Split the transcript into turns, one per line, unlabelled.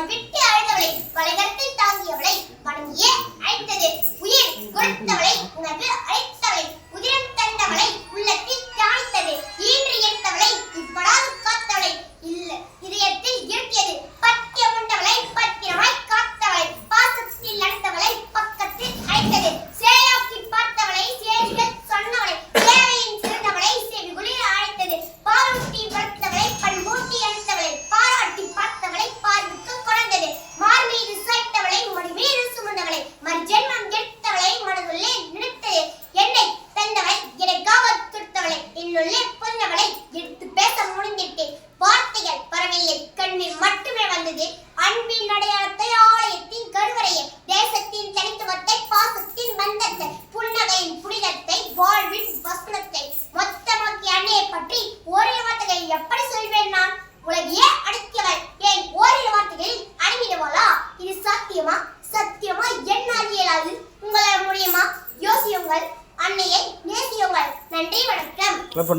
விட்டு அழுதவளை வளைகரத்தில் தாங்கியவளை வணங்கியே அழைத்தது. உயிர் கொடுத்தவளை உணர்வு அழைத்தவளை மட்டுமே அன்பின் அடையாளத்தை ஆலயத்தின் கருவறையை தேசத்தின் தனித்துவத்தை பாசத்தின் பந்தத்தை புன்னகையின் புனிதத்தை வாழ்வின் வசனத்தை மொத்தமாக்கி அன்னையை பற்றி ஒரே வார்த்தைகளை எப்படி சொல்வேன் நான்? உலகையே அடக்கியவள் ஏன் ஓரிரு வார்த்தைகளில் அடங்கிடுவாளா? இது சாத்தியமா? சத்தியமா? என்ன அறியலாது. உங்களால் முடியுமா? யோசியுங்கள். அன்னையை நேசியுங்கள். நன்றி வணக்கம்.
கிளப்